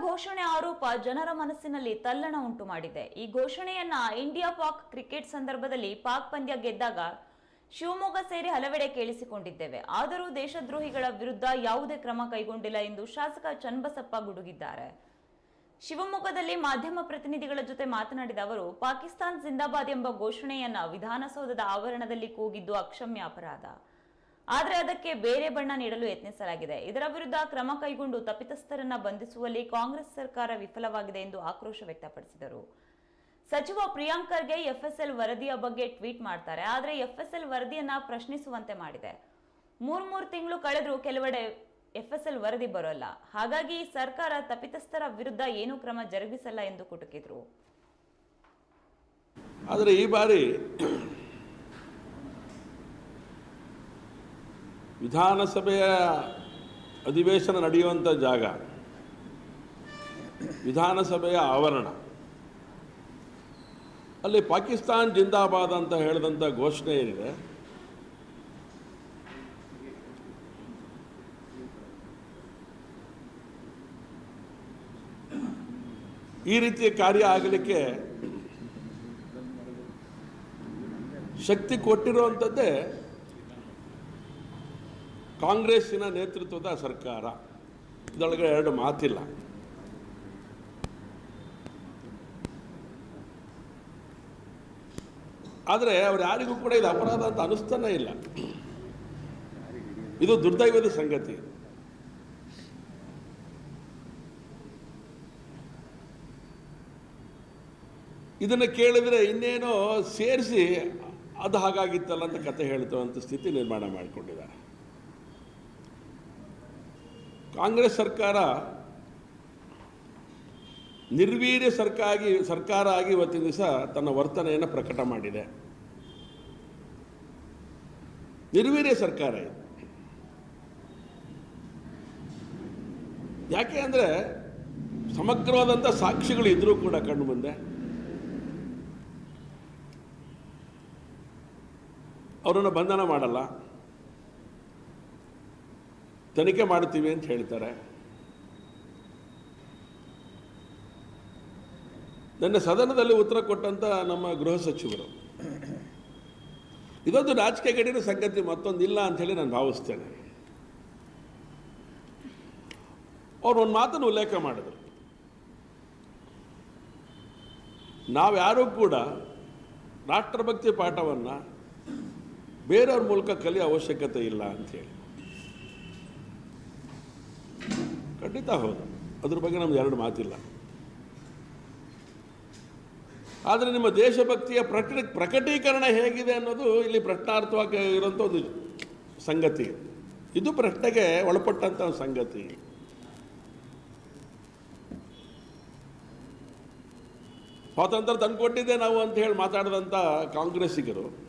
ಘೋಷಣೆ ಆರೋಪ ಜನರ ಮನಸ್ಸಿನಲ್ಲಿ ತಲ್ಲಣ ಉಂಟು ಮಾಡಿದೆ. ಈ ಘೋಷಣೆಯನ್ನ ಇಂಡಿಯಾ ಪಾಕ್ ಕ್ರಿಕೆಟ್ ಸಂದರ್ಭದಲ್ಲಿ ಪಾಕ್ ಪಂದ್ಯ ಗೆದ್ದಾಗ ಶಿವಮೊಗ್ಗ ಸೇರಿ ಹಲವೆಡೆ ಕೇಳಿಸಿಕೊಂಡಿದ್ದೇವೆ. ಆದರೂ ದೇಶದ್ರೋಹಿಗಳ ವಿರುದ್ಧ ಯಾವುದೇ ಕ್ರಮ ಕೈಗೊಂಡಿಲ್ಲ ಎಂದು ಶಾಸಕ ಚನ್ನಬಸಪ್ಪ ಗುಡುಗಿದ್ದಾರೆ. ಶಿವಮೊಗ್ಗದಲ್ಲಿ ಮಾಧ್ಯಮ ಪ್ರತಿನಿಧಿಗಳ ಜೊತೆ ಮಾತನಾಡಿದ ಅವರು, ಪಾಕಿಸ್ತಾನ್ ಜಿಂದಾಬಾದ್ ಎಂಬ ಘೋಷಣೆಯನ್ನ ವಿಧಾನಸೌಧದ ಆವರಣದಲ್ಲಿ ಕೂಗಿದ್ದು ಅಕ್ಷಮ್ಯ ಅಪರಾಧ. ಆದರೆ ಅದಕ್ಕೆ ಬೇರೆ ಬಣ್ಣ ನೀಡಲು ಯತ್ನಿಸಲಾಗಿದೆ. ಇದರ ವಿರುದ್ಧ ಕ್ರಮ ಕೈಗೊಂಡು ತಪ್ಪಿತಸ್ಥರನ್ನ ಬಂಧಿಸುವಲ್ಲಿ ಕಾಂಗ್ರೆಸ್ ಸರ್ಕಾರ ವಿಫಲವಾಗಿದೆ ಎಂದು ಆಕ್ರೋಶ ವ್ಯಕ್ತಪಡಿಸಿದರು. ಸಚಿವ ಪ್ರಿಯಾಂಕರ್ಗೆ ಎಫ್ಎಸ್ಎಲ್ ವರದಿಯ ಬಗ್ಗೆ ಟ್ವೀಟ್ ಮಾಡ್ತಾರೆ. ಆದರೆ ಎಫ್ಎಸ್ಎಲ್ ವರದಿಯನ್ನ ಪ್ರಶ್ನಿಸುವಂತೆ ಮಾಡಿದೆ. ಮೂರ್ ಮೂರು ತಿಂಗಳು ಕಳೆದರೂ ಕೆಲವೆಡೆ ಎಫ್ಎಸ್ಎಲ್ ವರದಿ ಬರೋಲ್ಲ. ಹಾಗಾಗಿ ಸರ್ಕಾರ ತಪ್ಪಿತಸ್ಥರ ವಿರುದ್ಧ ಏನೂ ಕ್ರಮ ಜರುಗಿಸಲ್ಲ ಎಂದು ಕುಟುಕಿದ್ರು. ಆದರೆ ಈ ಬಾರಿ ವಿಧಾನಸಭೆಯ ಅಧಿವೇಶನ ನಡೆಯುವಂಥ ಜಾಗ, ವಿಧಾನಸಭೆಯ ಆವರಣ. ಅಲ್ಲಿ ಪಾಕಿಸ್ತಾನ್ ಜಿಂದಾಬಾದ್ ಅಂತ ಹೇಳಿದಂಥ ಘೋಷಣೆ ಏನಿದೆ? ಈ ರೀತಿಯ ಕಾರ್ಯ ಆಗಲಿಕ್ಕೆ ಶಕ್ತಿ ಕೊಟ್ಟಿರುವಂಥದ್ದೇ ಕಾಂಗ್ರೆಸ್ಸಿನ ನೇತೃತ್ವದ ಸರ್ಕಾರ. ಇದರೊಳಗೆ ಎರಡು ಮಾತಿಲ್ಲ. ಆದರೆ ಅವ್ರು ಯಾರಿಗೂ ಕೂಡ ಇದು ಅಪರಾಧ ಅಂತ ಅನಿಸ್ತಾನೆ ಇಲ್ಲ. ಇದು ದುರ್ದೈವದ ಸಂಗತಿ. ಇದನ್ನು ಕೇಳಿದರೆ ಇನ್ನೇನೋ ಸೇರಿಸಿ ಅದು ಹಾಗಾಗಿತ್ತಲ್ಲ ಅಂತ ಕತೆ ಹೇಳ್ತವಂಥ ಸ್ಥಿತಿ ನಿರ್ಮಾಣ ಮಾಡಿಕೊಂಡಿದ್ದಾರೆ. ಕಾಂಗ್ರೆಸ್ ಸರ್ಕಾರ ನಿರ್ವೀರ್ಯ ಸರ್ಕಾರಿ ಸರ್ಕಾರ ಆಗಿ ಇವತ್ತಿನ ದಿವಸ ತನ್ನ ವರ್ತನೆಯನ್ನು ಪ್ರಕಟ ಮಾಡಿದೆ. ನಿರ್ವೀರ್ಯ ಸರ್ಕಾರ ಇದು. ಯಾಕೆ ಅಂದರೆ ಸಮಗ್ರವಾದಂಥ ಸಾಕ್ಷಿಗಳು ಇದ್ರೂ ಕೂಡ ಕಂಡು ಮುಂದೆ ಅವರನ್ನು ಬಂಧನ ಮಾಡಲ್ಲ. ತನಿಖೆ ಮಾಡ್ತೀವಿ ಅಂತ ಹೇಳ್ತಾರೆ. ನನ್ನ ಸದನದಲ್ಲಿ ಉತ್ತರ ಕೊಟ್ಟಂತ ನಮ್ಮ ಗೃಹ ಸಚಿವರು. ಇದೊಂದು ರಾಜಕೀಯ ಗಡಿನ ಸಂಗತಿ ಮತ್ತೊಂದಿಲ್ಲ ಅಂತ ಹೇಳಿ ನಾನು ಭಾವಿಸ್ತೇನೆ. ಅವ್ರು ಒಂದು ಮಾತನ್ನು ಉಲ್ಲೇಖ ಮಾಡಿದರು. ನಾವ್ಯಾರೂ ಕೂಡ ರಾಷ್ಟ್ರಭಕ್ತಿ ಪಾಠವನ್ನು ಬೇರೆಯವ್ರ ಮೂಲಕ ಕಲಿಯೋ ಅವಶ್ಯಕತೆ ಇಲ್ಲ ಅಂಥೇಳಿ ಖಂಡಿತ ಹೌದು. ಅದ್ರ ಬಗ್ಗೆ ನಮ್ದು ಎರಡು ಮಾತಿಲ್ಲ. ಆದರೆ ನಿಮ್ಮ ದೇಶಭಕ್ತಿಯ ಪ್ರಕಟ ಪ್ರಕಟೀಕರಣ ಹೇಗಿದೆ ಅನ್ನೋದು ಇಲ್ಲಿ ಪ್ರಶ್ನಾರ್ಥವಾಗಿ ಇರುವಂಥ ಒಂದು ಸಂಗತಿ. ಇದು ಪ್ರಶ್ನೆಗೆ ಒಳಪಟ್ಟಂಥ ಒಂದು ಸಂಗತಿ. ಸ್ವಾತಂತ್ರ್ಯ ತಂದುಕೊಟ್ಟಿದ್ದೆ ನಾವು ಅಂತ ಹೇಳಿ ಮಾತಾಡಿದಂಥ ಕಾಂಗ್ರೆಸ್ಸಿಗರು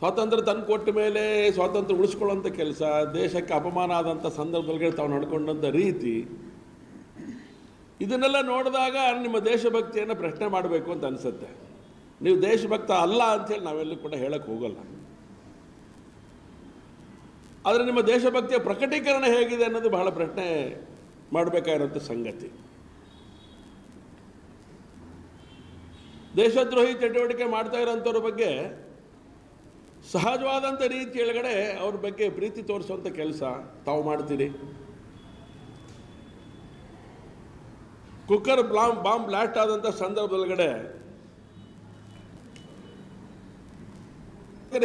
ಸ್ವಾತಂತ್ರ್ಯ ತಂದು ಕೊಟ್ಟ ಮೇಲೆ ಸ್ವಾತಂತ್ರ್ಯ ಉಳಿಸ್ಕೊಳ್ಳೋಂಥ ಕೆಲಸ, ದೇಶಕ್ಕೆ ಅಪಮಾನ ಆದಂಥ ಸಂದರ್ಭದಲ್ಲಿ ತಾವು ನಡ್ಕೊಂಡಂಥ ರೀತಿ, ಇದನ್ನೆಲ್ಲ ನೋಡಿದಾಗ ನಿಮ್ಮ ದೇಶಭಕ್ತಿಯನ್ನು ಪ್ರಶ್ನೆ ಮಾಡಬೇಕು ಅಂತ ಅನಿಸುತ್ತೆ. ನೀವು ದೇಶಭಕ್ತ ಅಲ್ಲ ಅಂಥೇಳಿ ನಾವೆಲ್ಲೂ ಕೂಡ ಹೇಳಕ್ಕೆ ಹೋಗಲ್ಲ. ಆದರೆ ನಿಮ್ಮ ದೇಶಭಕ್ತಿಯ ಪ್ರಕಟೀಕರಣ ಹೇಗಿದೆ ಅನ್ನೋದು ಬಹಳ ಪ್ರಶ್ನೆ ಮಾಡಬೇಕಾಗಿರೋಂಥ ಸಂಗತಿ. ದೇಶದ್ರೋಹಿ ಚಟುವಟಿಕೆ ಮಾಡ್ತಾ ಇರೋಂಥವ್ರ ಬಗ್ಗೆ ಸಹಜವಾದಂಥ ರೀತಿ ಒಳಗಡೆ ಅವ್ರ ಬಗ್ಗೆ ಪ್ರೀತಿ ತೋರಿಸುವಂಥ ಕೆಲಸ ತಾವು ಮಾಡ್ತೀರಿ. ಕುಕ್ಕರ್ ಬ್ಲಾಂಬ್ ಬಾಂಬ್ ಬ್ಲಾಸ್ಟ್ ಆದಂಥ ಸಂದರ್ಭದೊಳಗಡೆ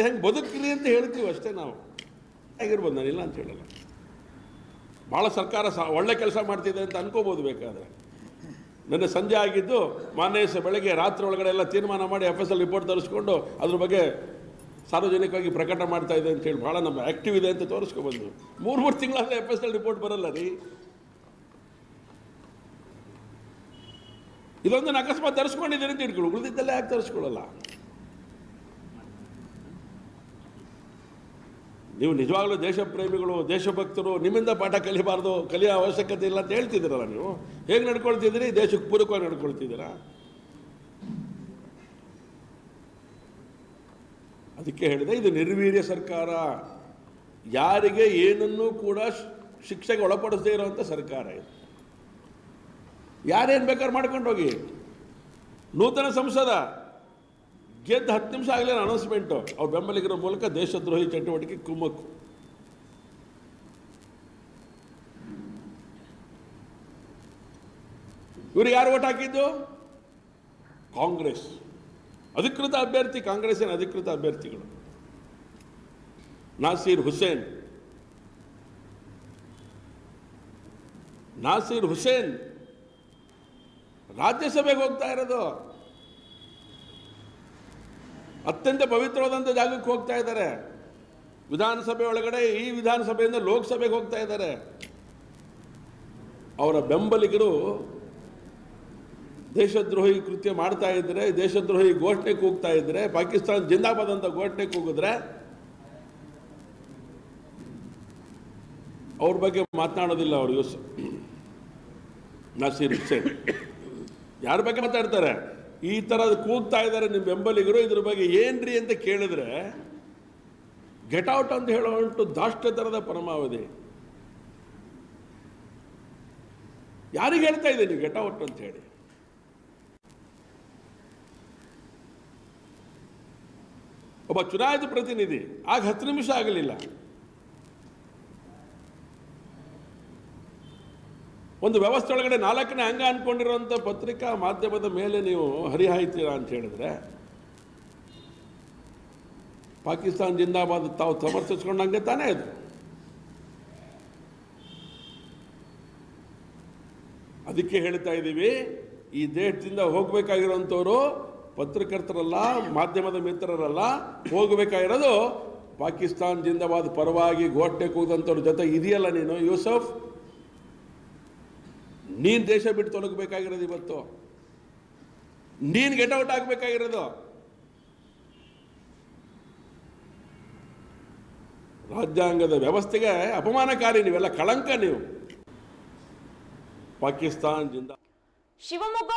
ಹೆಂಗೆ ಬದುಕಿರಿ ಅಂತ ಹೇಳ್ತೀವಿ ಅಷ್ಟೇ ನಾವು. ಹೇಗಿರ್ಬೋದು ನಾನಿಲ್ಲ ಅಂತ ಹೇಳಲ್ಲ. ಭಾಳ ಸರ್ಕಾರ ಸಹ ಒಳ್ಳೆ ಕೆಲಸ ಮಾಡ್ತಿದೆ ಅಂತ ಅನ್ಕೋಬೋದು ಬೇಕಾದರೆ. ನನ್ನ ಸಂಜೆ ಆಗಿದ್ದು ಮಾನ್ಯ ಬೆಳಗ್ಗೆ ರಾತ್ರಿ ಒಳಗಡೆ ಎಲ್ಲ ತೀರ್ಮಾನ ಮಾಡಿ ಎಫ್ ಎಸ್ ಎಲ್ ರಿಪೋರ್ಟ್ ತರಿಸ್ಕೊಂಡು ಅದ್ರ ಬಗ್ಗೆ ಸಾರ್ವಜನಿಕವಾಗಿ ಪ್ರಕಟ ಮಾಡ್ತಾ ಇದೆ ಅಂತ ಹೇಳಿ ಭಾಳ ನಮ್ಮ ಆ್ಯಕ್ಟಿವ್ ಇದೆ ಅಂತ ತೋರಿಸ್ಕೊಬಂದು. ಮೂರು ಮೂರು ತಿಂಗಳಲ್ಲೇ ಎಫ್ ಎಸ್ ಎಲ್ ರಿಪೋರ್ಟ್ ಬರಲ್ಲ ರೀ. ಇದೊಂದು ಅಕಸ್ಮಾತ್ ತರಿಸ್ಕೊಂಡಿದ್ದೀನಿ ಅಂತ ಇಟ್ಕೊಳ್ಳಿ. ಉಳಿದಿದ್ದಲ್ಲೇ ಯಾಕೆ ತರಿಸ್ಕೊಳ್ಳಲ್ಲ? ನೀವು ನಿಜವಾಗ್ಲೂ ದೇಶ ಪ್ರೇಮಿಗಳು ದೇಶಭಕ್ತರು, ನಿಮ್ಮಿಂದ ಪಾಠ ಕಲಿಬಾರ್ದು, ಕಲಿಯೋ ಅವಶ್ಯಕತೆ ಇಲ್ಲ ಅಂತ ಹೇಳ್ತಿದ್ದೀರಲ್ಲ ನೀವು? ಹೇಗೆ ನಡ್ಕೊಳ್ತಿದ್ದೀರಿ? ದೇಶಕ್ಕೆ ಪೂರಕವಾಗಿ ನಡ್ಕೊಳ್ತಿದ್ದೀರಾ? ಅದಕ್ಕೆ ಹೇಳಿದೆ, ಇದು ನಿರ್ವೀರ್ಯ ಸರ್ಕಾರ. ಯಾರಿಗೆ ಏನನ್ನೂ ಕೂಡ ಶಿಕ್ಷೆಗೆ ಒಳಪಡಿಸದೇ ಇರುವಂಥ ಸರ್ಕಾರ ಇದು. ಯಾರೇನು ಬೇಕಾದ್ರೆ ಮಾಡ್ಕೊಂಡು ಹೋಗಿ. ನೂತನ ಸಂಸದ, ಗೆದ್ದು ಹತ್ತು ನಿಮಿಷ ಆಗಲೇ ಅನೌನ್ಸ್ಮೆಂಟು ಅವ್ರು ಬೆಂಬಲಿಗರ ಮೂಲಕ ದೇಶದ್ರೋಹಿ ಚಟುವಟಿಕೆ ಕುಮ್ಮಕ್ಕು. ಇವ್ರು ಯಾರು ಓಟ್ ಹಾಕಿದ್ದು? ಕಾಂಗ್ರೆಸ್. ಅಧಿಕೃತ ಅಭ್ಯರ್ಥಿ ಕಾಂಗ್ರೆಸ್ಸಿನ ಅಧಿಕೃತ ಅಭ್ಯರ್ಥಿಗಳು? ನಾಸೀರ್ ಹುಸೇನ್. ನಾಸೀರ್ ಹುಸೇನ್ ರಾಜ್ಯಸಭೆಗೆ ಹೋಗ್ತಾ ಇರೋದು. ಅತ್ಯಂತ ಪವಿತ್ರವಾದಂಥ ಜಾಗಕ್ಕೆ ಹೋಗ್ತಾ ಇದ್ದಾರೆ. ವಿಧಾನಸಭೆ ಒಳಗಡೆ ಈ ವಿಧಾನಸಭೆಯಿಂದ ಲೋಕಸಭೆಗೆ ಹೋಗ್ತಾ ಇದ್ದಾರೆ. ಅವರ ಬೆಂಬಲಿಗರು ದೇಶದ್ರೋಹಿ ಕೃತ್ಯ ಮಾಡ್ತಾ ಇದ್ದರೆ ದೇಶದ್ರೋಹಿ ಘೋಷಣೆ ಕೂಗ್ತಾ ಇದ್ದರೆ ಪಾಕಿಸ್ತಾನ ಜಿಂದಾಬಾದ್ ಅಂತ ಘೋಷಣೆ ಕೂಗಿದ್ರೆ ಅವ್ರ ಬಗ್ಗೆ ಮಾತನಾಡೋದಿಲ್ಲ ಅವರು ಯೂಸ್ ನಸೀರ್ ಹುಸೇನ್. ಯಾರ ಬಗ್ಗೆ ಮಾತಾಡ್ತಾರೆ? ಈ ಥರದ ಕೂಗ್ತಾ ಇದ್ದಾರೆ ನಿಮ್ಮ ಬೆಂಬಲಿಗರು, ಇದ್ರ ಬಗ್ಗೆ ಏನ್ರಿ ಅಂತ ಕೇಳಿದ್ರೆ, ಗೆಟ್ ಔಟ್ ಅಂತ ಹೇಳುವಂಟು ದಾಷ್ಟ ಥರದ ಪರಮಾವಧಿ. ಯಾರಿಗೆ ಹೇಳ್ತಾ ಇದ್ದೀನಿ ಗೆಟ್ ಔಟ್ ಅಂತ ಹೇಳಿ? ಒಬ್ಬ ಚುನಾಯಿತ ಪ್ರತಿನಿಧಿ. ಆಗ ಹತ್ತು ನಿಮಿಷ ಆಗಲಿಲ್ಲ. ಒಂದು ವ್ಯವಸ್ಥೆ ಒಳಗಡೆ ನಾಲ್ಕನೇ ಅಂಗ ಅನ್ಕೊಂಡಿರುವಂಥ ಪತ್ರಿಕಾ ಮಾಧ್ಯಮದ ಮೇಲೆ ನೀವು ಹರಿಹಾಯ್ತೀರಾ ಅಂತ ಹೇಳಿದ್ರೆ, ಪಾಕಿಸ್ತಾನ ಜಿಂದಾಬಾದ್ ತಾವು ಸಮರ್ಥಿಸ್ಕೊಂಡಂಗೆ ತಾನೇ ಅದು. ಅದಕ್ಕೆ ಹೇಳ್ತಾ ಇದ್ದೀವಿ, ಈ ದೇಶದಿಂದ ಹೋಗಬೇಕಾಗಿರೋಂಥವ್ರು ಪತ್ರಕರ್ತರಲ್ಲ, ಮಾಧ್ಯಮದ ಮಿತ್ರರಲ್ಲ, ಹೋಗಬೇಕಾಗಿರೋದು ಪಾಕಿಸ್ತಾನ್ ಜಿಂದಾಬಾದ್ ಪರವಾಗಿ ಘೋಷಣೆ ಕೂದಂಥವ್ರ ಜೊತೆ ಇದೆಯಲ್ಲ ನೀನು, ಯೂಸಫ್? ನೀನ್ ದೇಶ ಬಿಟ್ಟು ತೊಲಗಬೇಕಾಗಿರೋದು ಇವತ್ತು. ನೀನ್ ಗೆಟ್ ಔಟ್ ಆಗಬೇಕಾಗಿರೋದು. ರಾಜ್ಯಾಂಗದ ವ್ಯವಸ್ಥೆಗೆ ಅಪಮಾನಕಾರಿ ನೀವೆಲ್ಲ, ಕಳಂಕ ನೀವು. ಪಾಕಿಸ್ತಾನ್ ಜಿಂದ ಶಿವಮೊಗ್ಗ